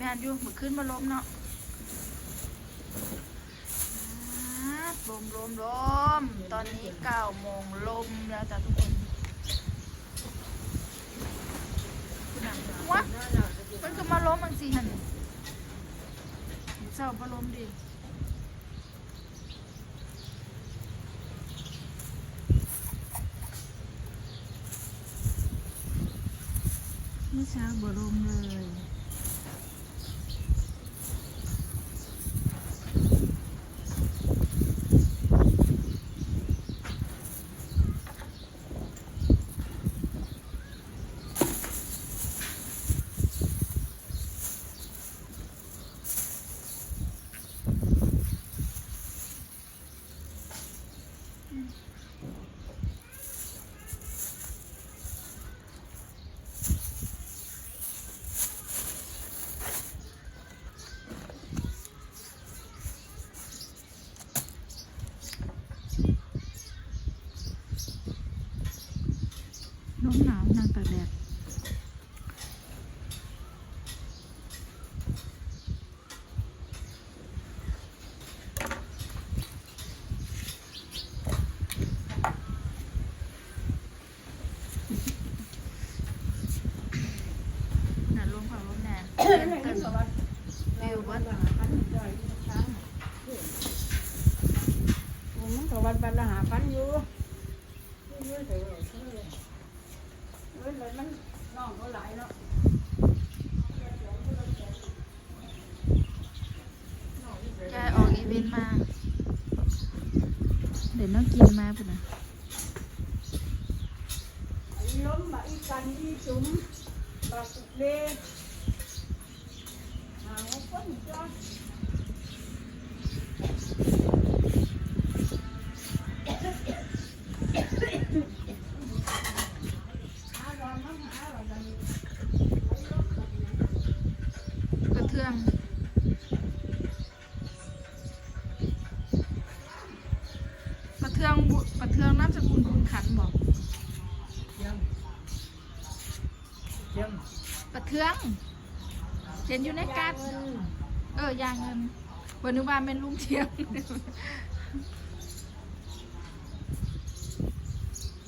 แม่นอยู่มือขึ้นมาลมเนาะลมลมลมตอนนี้เก้าโมงลมแล้วจ้ะทุกคนวะมันก็มาล้มมันสิหันเจ้ามาล้มดิเมื่อเช้าบ่ลมเลย น้องหนาวนางตากแดดน่ะลมของลมแน่เต้นเต้นวิววัด มันก็ วันวันละหาพันอยู่เยอะเลยเออเลยมันน้องเขาหลายเนาะยายออกอีเวนต์มา เดี๋ยวน้องกินมาปุ่นนะไอ้ล้มมาอีกันอีจุ๋มปากเล่หาคนจ้าหา กระเทืองเขียนอยู่ในการ์ดเออยางเงินวันนี้ว่าเป็นลุงเทียม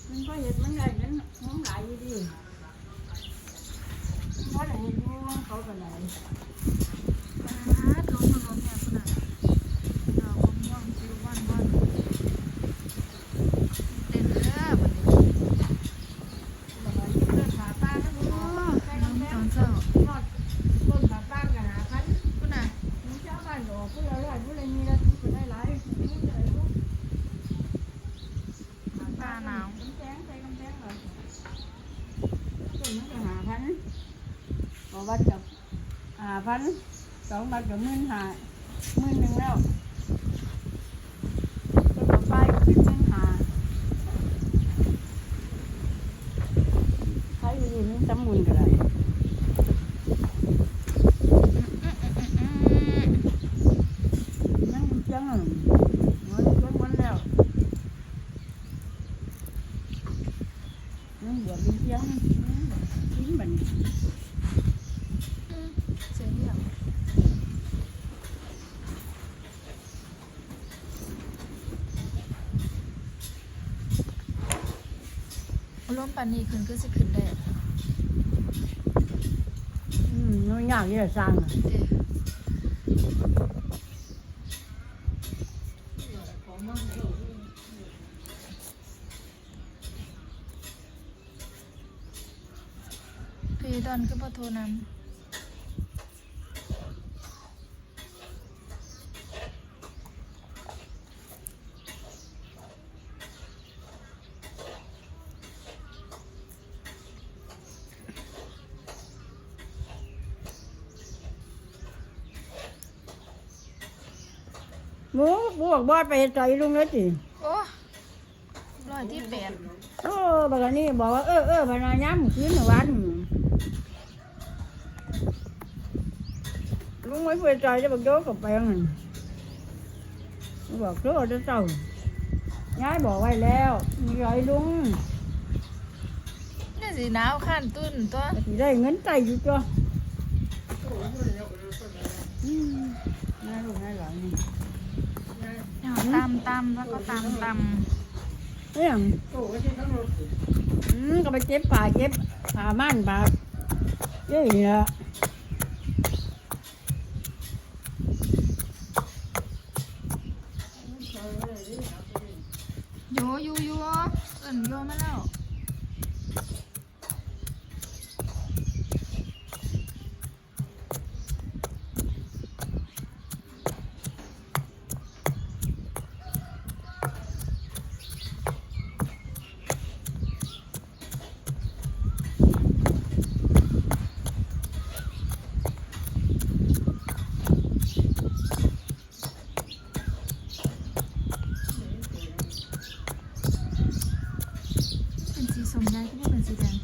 มันก็เห็นมันไงมันห้องหลายอยู่ดิเพราะอะไรรู้เขาเป็นไร อาดลมมาลมเนี่ยคุณอะเราก็ม่วงจิววันวันเต้นเด้อวันนี้ เดินหาป้าแล้ว โอ้ ใส่ น้อง กำแพ ตอง นเช้า ทอดต้นหาป้ากันหาพัน คุณอะ มีเจ้าบ้านบอกผู้ใหญ่หลายผู้ใหญ่มีแล้วผู้ใหญ่หลายผู้ใหญ่ลูก ป้าหนาว กำแพงใส่กำแพงเหรอต้นมันก็หาพันบอกว่าจะหา พันสองบาทกับหมื่นหาหมื่นหนึ่งแล้วต้นมะป้ายก็เป็นมื่นหาใครอยู่นี่จำมุนก็ได้นั่งจังมันจังมันแล้วนั่งบวชเป็นเสียงทิ้งมัน เสียงเดียว่มปานนี้ขึ้นก็สิขึ้นได้อืมน้อยยากที่จะสร้างอะพี่ดอนก็บ่โทรนั้น มูบวกบอดไปใจลุงแล้วสิโอ้ร้อยที่แปดโอ้บักอันนี้บอกว่าเออเออพนาย้ำคืนวันลุงไม่เพื่อใจจะบอกโยกกับแปลงนั่นบอกโยกจะเจ้าย้ายบอกไว้แล้วมีไรลุงนี่สิหนาวขั้นตุ้นตัวสิได้เงินใจอยู่จ้ะโอ้ยอืมน่าลูกน่าหลานนี่เอา ตำตำแล้วก็ตำตเอ้ยอืมก็ไปเจ็บป่าเจ็บป่าม่านป่าเยอะนี่ละำโยโยโยเอิ่นโยมาแล้ว เป็นสีสมยายก็เป็นสีแดง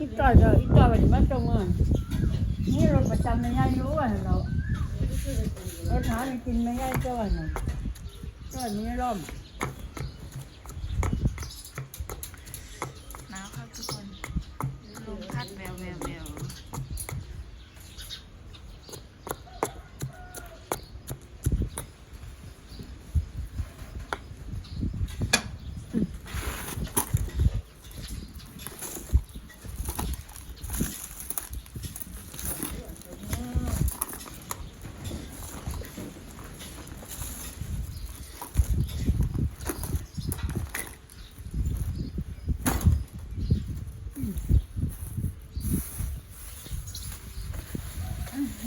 อีต่อยก็อีต่อยมันมาตรงเงินนี่ ไม่ย่ายรู้ว่าเรารถหาไม่กินไม่ย่ายจ้อยน่ะจ้อยมีร่ม หนาวครับทุกคนลมพัดแววแววแวว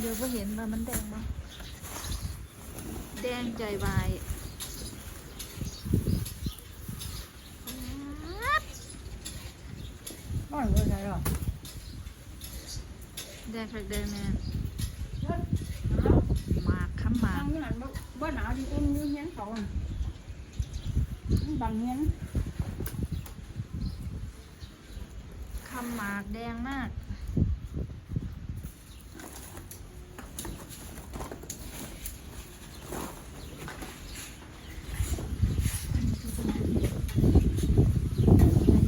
เดี๋ยวก็เห็นว่ามันแดงมั้แดงใจวายบ้านก็ใช่หรอแดงแดงเนี่ยหมากข้ามหมากทางนี้หันบ้านหนาวดีอุ่นอยู่เงี้ยเขาอะบางเงี้ยข้ามหมากแดงมาก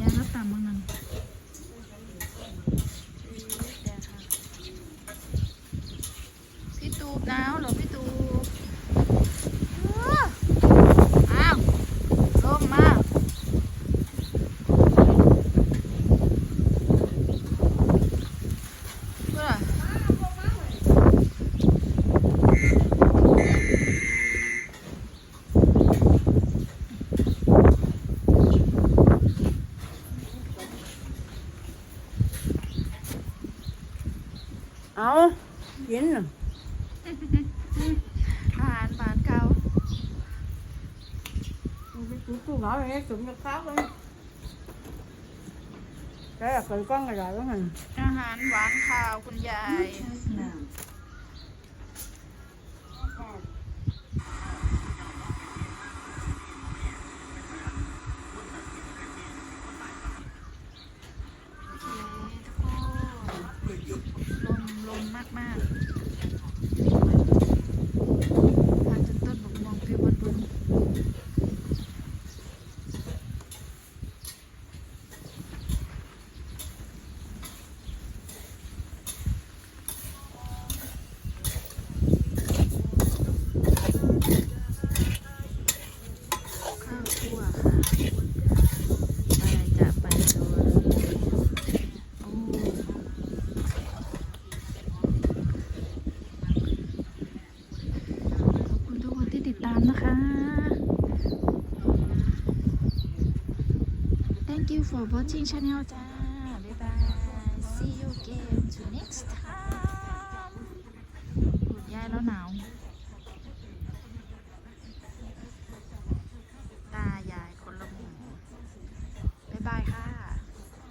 ยาแล้วตามมึงนั่นพี่ตูบหนาวเหรอพี่ตูบอ้าวลมมากเพื่อ เอากินน่ะอาหารบ้านเก่าไปตู้ตู้หมาเลยสุ่มจะค้าเลยแค่เคยก้องกระดาษแล้วไงอาหารหวานข้าวคุณยาย Thank you for watching channel จ้า บ๊ายบาย See you again to next time คุณยายแล้วหนาว